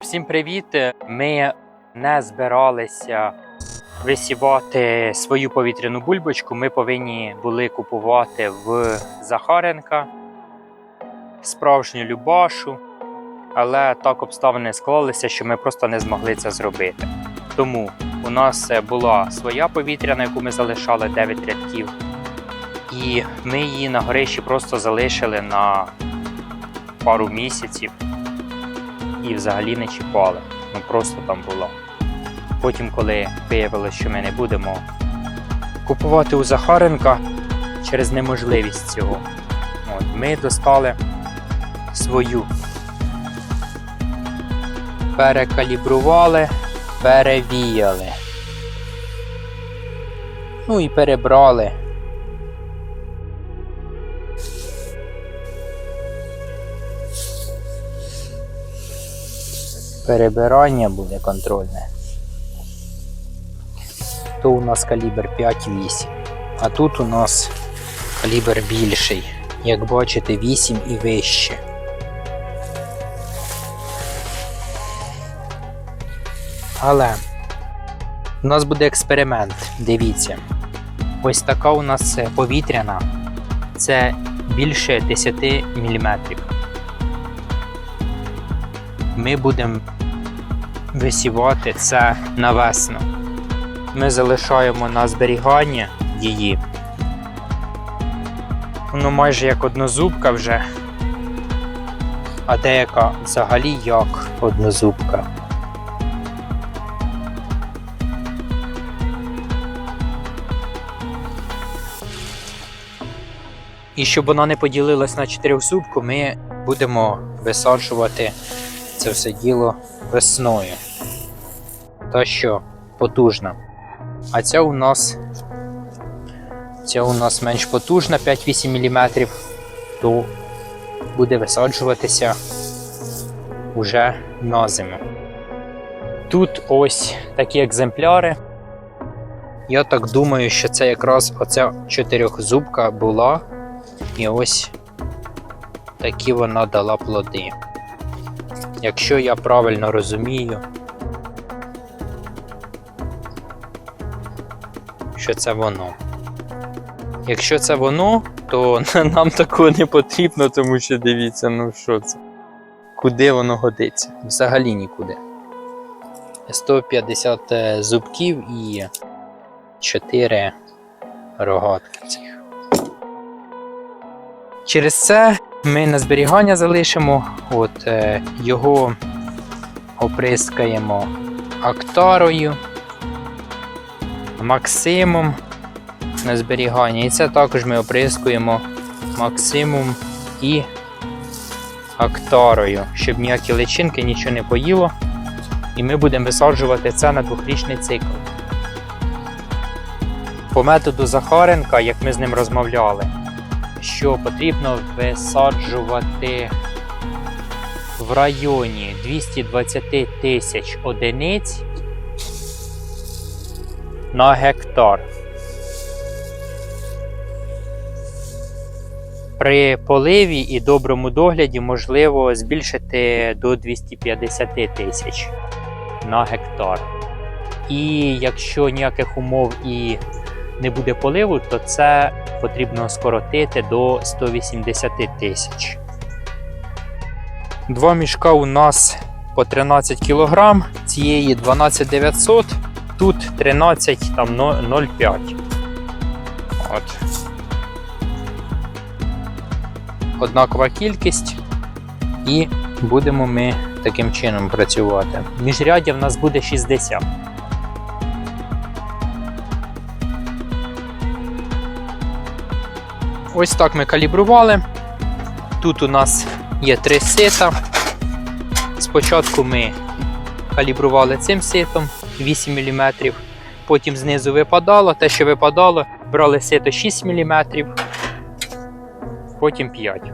Всім привіт! Ми не збиралися висівати свою повітряну бульбочку. Ми повинні були купувати в Захаренка справжню Любашу, але так обставини склалися, що ми просто не змогли це зробити. Тому у нас е, була своя повітряна, яку ми залишали 9 рядків, і ми її на горищі просто залишили на пару місяців і взагалі не чіпали. Ну просто там було. Потім, коли виявилось, що ми не будемо купувати у Захаренка через неможливість цього, от, ми достали свою. Перекалібрували, перевіяли. Ну і перебрали. перебирання буде контрольне. То у нас калібр 5-8, а тут у нас калібр більший, як бачите, 8 і вище. Але у нас буде експеримент, дивіться. Ось така у нас повітряна, це більше 10 мм. Ми будемо висівати це на весну. Ми залишаємо на зберігання її. Воно майже як однозубка вже, а деяка взагалі як однозубка. І щоб вона не поділилась на чотирьохзубку, ми будемо висаджувати це все діло весною. Та що потужна. А ця у нас ця у нас менш потужна 5-8 мм, то буде висаджуватися уже на зиму. Тут ось такі екземпляри. Я так думаю, що це якраз оця чотирьохзубка була, і ось такі вона дала плоди. Якщо я правильно розумію, що це воно. Якщо це воно, то нам такого не потрібно, тому що дивіться, ну що це? Куди воно годиться? Взагалі нікуди. 150 зубків і 4 рогатки. Через це ми на зберігання залишимо, от е, його оприскаємо актарою, максимум на зберігання. І це також ми оприскуємо максимум і актарою, щоб ніякі личинки нічого не поїло. І ми будемо висаджувати це на двохрічний цикл. По методу Захаренка, як ми з ним розмовляли, що потрібно висаджувати в районі 220 тисяч одиниць на гектар. При поливі і доброму догляді можливо збільшити до 250 тисяч на гектар. І якщо ніяких умов і не буде поливу, то це потрібно скоротити до 180 тисяч. Два мішка у нас по 13 кг, цієї 12900, тут 13 там 0,5. От. Однакова кількість, і будемо ми таким чином працювати. Міжряддя в нас буде 60. Ось так ми калібрували. Тут у нас є три сита. Спочатку ми калібрували цим ситом 8 мм, потім знизу випадало, те, що випадало, брали сито 6 мм, потім 5.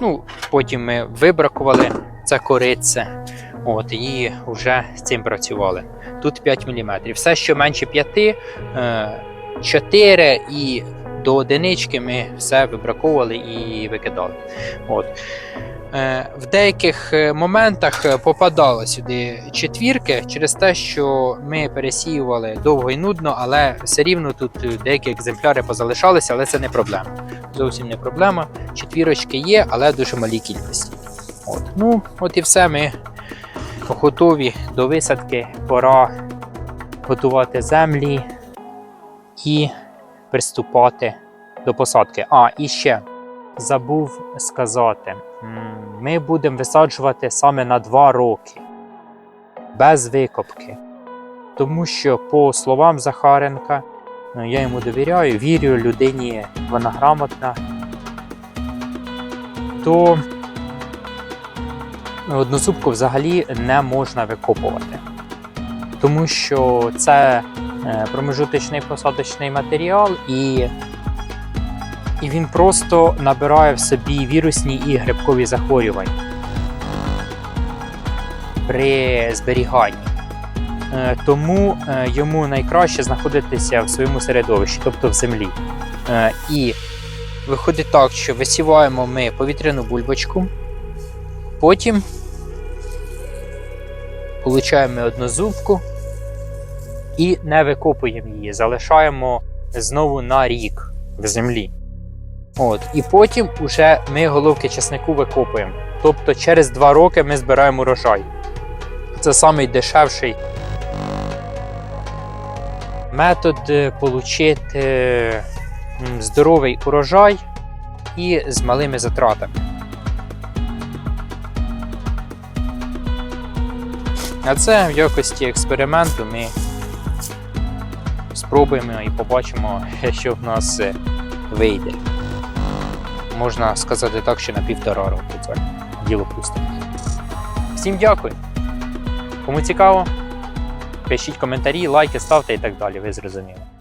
Ну, Потім ми вибракували це корице. От, і вже з цим працювали. Тут 5 мм. Все, що менше 5, е, 4 і до одинички ми все вибраковували і викидали. От. Е, В деяких е, моментах е, попадало сюди четвірки через те, що ми пересіювали довго і нудно, але все рівно тут деякі екземпляри позалишалися, але це не проблема. Зовсім не проблема. Четвірочки є, але дуже малій кількості. От. Ну, от і все. Ми готові до висадки. Пора готувати землі і приступати до посадки. А, і ще забув сказати: ми будемо висаджувати саме на 2 роки без викопки. Тому що, по словам Захаренка, ну, я йому довіряю, вірю людині, вона грамотна, то однозубку взагалі не можна викопувати. Тому що це промежуточний посадочний матеріал, і, і він просто набирає в собі вірусні і грибкові захворювання при зберіганні. Е, Тому е, йому найкраще знаходитися в своєму середовищі, тобто в землі. Е, І виходить так, що висіваємо ми повітряну бульбочку, потім получаємо одну зубку і не викопуємо її, залишаємо знову на рік в землі. От, і потім уже ми головки часнику викопуємо. Тобто через 2 роки ми збираємо урожай. Це самий дешевший метод е, отримати здоровий урожай і з малими затратами. А це в якості експерименту ми спробуємо і побачимо, що в нас е, вийде. Можна сказати так, що на півтора року це діло пусте. Всім дякую. Кому цікаво, пишіть коментарі, лайки, ставте і так далі. Ви зрозуміли.